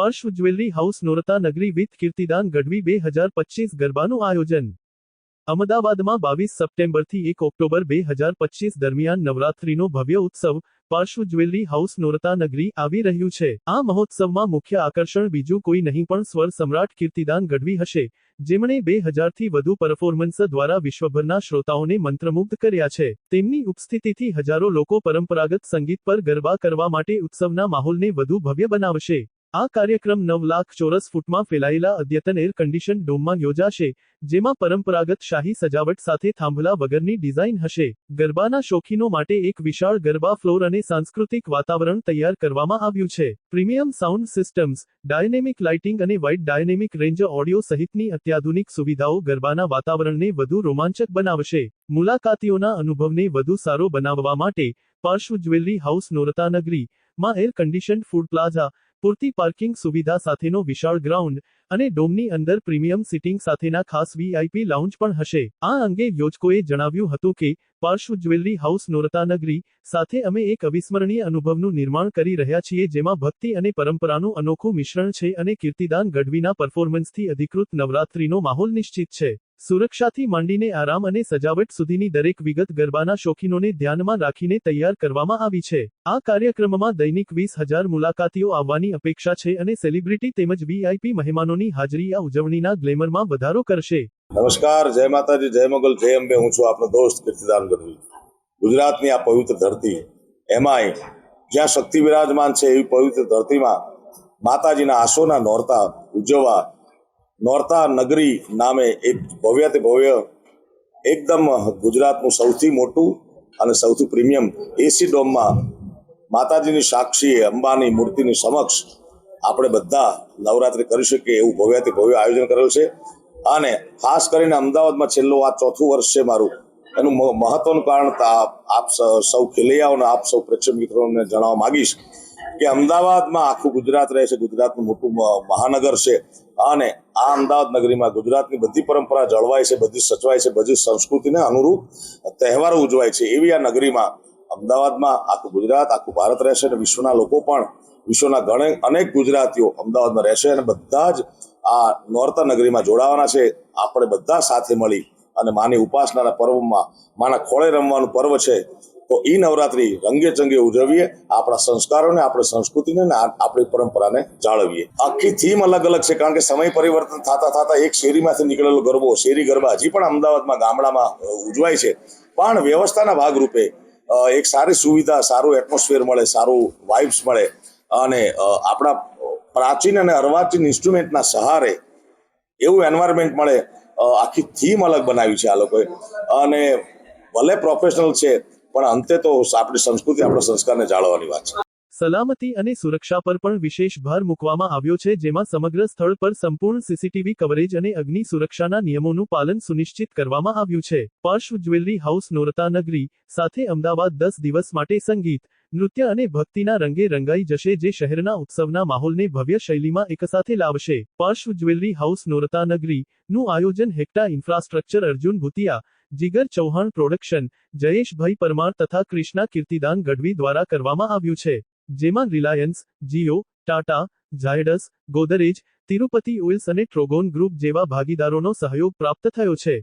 Purse jewellery house નોરતા નગરી with Kirtidan Gadhvi બે હજાર પચીસ ગરબાનું આયોજન. અમદાવાદમાં બાવીસ સપ્ટેમ્બરથી એક ઓક્ટોબર બે હજાર પચીસ દરમિયાન નવરાત્રીનો ભવ્ય ઉત્સવ પાર્શ્વ જ્વેલરી હાઉસ નોરતા નગરી આવી રહ્યું છે. આ મહોત્સવમાં મુખ્ય આકર્ષણ બીજું કોઈ નહીં પણ સ્વર સમ્રાટ કીર્તિદાન ગઢવી હશે, જેમણે બે હજારથી વધુ પરફોર્મન્સ દ્વારા વિશ્વભરના શ્રોતાઓને મંત્રમુગ્ધ કર્યા છે. તેમની ઉપસ્થિતિથી હજારો લોકો પરંપરાગત સંગીત પર ગરબા કરવા માટે ઉત્સવના માહોલને વધુ ભવ્ય બનાવશે. આ કાર્યક્રમ નવ લાખ ચોરસ ફૂટમાં ફેલાયેલા અદ્યતન એર કન્ડિશન ડોમમાં યોજાશે, જેમાં પરંપરાગત શાહી સજાવટ સાથે થાંભલા વગરની ડિઝાઇન હશે. ગરબાના શોખીનો માટે એક વિશાળ ગરબા ફ્લોર અને સાંસ્કૃતિક વાતાવરણ તૈયાર કરવામાં આવ્યું છે. Premium sound systems, dynamic lighting અને વાઇડ ડાયનેમિક રેન્જ ઓડિયો સહિતની અત્યાધુનિક સુવિધાઓ ગરબાના વાતાવરણને વધુ રોમાંચક બનાવશે. મુલાકાતીઓના અનુભવને વધુ સારો બનાવવા માટે પાર્શ્વ જ્વેલરી હાઉસ નોરતા નગરી માં એર કન્ડિશન ફૂડ પ્લાઝા પૂરતી પાર્કિંગ સુવિધા સાથેનો વિશાળ ગ્રાઉન્ડ અને ડોમની અંદર પ્રીમિયમ સિટિંગ સાથેના ખાસ વીઆઈપી લાઉન્જ પણ હશે. આ અંગે યોજકોએ જણાવ્યું હતું કે, પાર્શ્વ જ્વેલરી હાઉસ નોરતા નગરી સાથે અમે એક અવિસ્મરણીય અનુભવનું નિર્માણ કરી રહ્યા છીએ જેમાં ભક્તિ અને પરંપરાનું અનોખું મિશ્રણ છે અને કીર્તિદાન ગઢવીના પરફોર્મન્સથી અધિકૃત નવરાત્રીનો માહોલ નિશ્ચિત છે. સુરક્ષાથી માંડીને આરામ અને સજાવટ સુધીની દરેક વિગત ગરબાના શોખીનોને ધ્યાનમાં રાખીને તૈયાર કરવામાં આવી છે. આ કાર્યક્રમમાં દૈનિક વીસ હજાર મુલાકાતીઓ આવવાની અપેક્ષા છે અને સેલિબ્રિટી તેમજ વીઆઈપી મહેમાનોની હાજરી આ ઉજવણીના ગ્લેમરમાં વધારો કરશે. નમસ્કાર, જય માતાજી, જય મોગલ, જય અંબે. હું છું આપનો દોસ્ત કીર્તિદાન ગઢવી. ગુજરાતની આ પવિત્ર ધરતી, એમાંય જ્યાં શક્તિ વિરાજમાન છે એવી પવિત્ર ધરતીમાં માતાજીના આસોના નોરતા ઉજવવા નોરતા નગરી નામે એક ભવ્યતે ભવ્ય, એકદમ ગુજરાતનું સૌથી મોટું અને સૌથી પ્રીમિયમ એસી ડોમમાં માતાજીની સાક્ષી અંબાની મૂર્તિની સમક્ષ આપણે બધા નવરાત્રિ કરી શકીએ એવું ભવ્ય ભવ્ય આયોજન કરેલ છે. અને ખાસ કરીને અમદાવાદમાં છેલ્લું આ ચોથું વર્ષ છે મારું. એનું મહત્વનું કારણ આપ સૌ ખેલૈયાઓને આપ સૌ પ્રેક્ષક મિત્રોને જણાવવા માંગીશ કે અમદાવાદમાં આખું ગુજરાત રહે છે, ગુજરાતનું મોટું મહાનગર છે. અને આ અમદાવાદ નગરીમાં ગુજરાતની બધી પરંપરા જળવાય છે, બધી સચવાય છે, બધી સંસ્કૃતિને અનુરૂપ તહેવારો ઉજવાય છે. એવી આ નગરીમાં અમદાવાદમાં આખું ગુજરાત, આખું ભારત રહેશે અને વિશ્વના લોકો પણ, વિશ્વના ઘણે અનેક ગુજરાતીઓ અમદાવાદમાં રહેશે અને બધા જ આ નોર્તા નગરીમાં જોડાવાના છે. આપણે બધા સાથે મળી અને માની ઉપાસનાના પર્વમાં, માના ખોળે રમવાનું પર્વ છે. તો એ નવરાત્રી રંગે ચંગે ઉજવીએ, આપણા સંસ્કારોને, આપણી સંસ્કૃતિને આપણી પરંપરાને જાળવીએ. આખી થીમ અલગ અલગ છે, કારણ કે સમય પરિવર્તન થતા થતા એક શેરીમાંથી નીકળેલો ગરબો, શેરી ગરબા હજી પણ અમદાવાદમાં ગામડામાં ઉજવાય છે. પણ વ્યવસ્થાના ભાગરૂપે એક સારી સુવિધા, સારું એટમોસ્ફિયર મળે, સારું વાઇબ્સ મળે અને આપણા પ્રાચીન અને અર્વાચીન ઇન્સ્ટ્રુમેન્ટના સહારે એવું એન્વાયરમેન્ટ મળે. આખી થીમ અલગ બનાવી છે આ લોકોએ. અને ભલે પ્રોફેશનલ છે પણ અંતે તો આપણી સંસ્કૃતિ આપણા સંસ્કારને જાળવવાની વાત છે. સલામતી અને સુરક્ષા પર પણ વિશેષ ભાર મૂકવામાં આવ્યો છે, જેમાં સમગ્ર સ્થળ પર સંપૂર્ણ સીસીટીવી કવરેજ અને અગ્નિ સુરક્ષાના નિયમોનું પાલન સુનિશ્ચિત કરવામાં આવ્યું છે. પાર્શ્વ જ્વેલરી હાઉસ નોરતા નગરી સાથે અમદાવાદ દસ દિવસ માટે સંગીત, નૃત્ય અને ભક્તિના રંગે રંગાઈ જશે, જે શહેરના ઉત્સવના માહોલને ભવ્ય શૈલીમાં એકસાથે લાવશે. પાર્શ્વ જ્વેલરી હાઉસ નોરતા નગરી નું આયોજન હેક્ટા ઇન્ફ્રાસ્ટ્રક્ચર અર્જુન ભૂતિયા જીગર ચૌહાણ પ્રોડક્શન, જયેશભાઈ પરમાર તથા કૃષ્ણા કીર્તિદાન ગઢવી દ્વારા કરવામાં આવ્યું છે, જેમાં રિલાયન્સ, જીઓ, ટાટા, ઝાયડસ, ગોદરેજ, તિરુપતિ ઓઇલ્સ અને ટ્રોગોન ગ્રુપ જેવા ભાગીદારોનો સહયોગ પ્રાપ્ત થયો છે.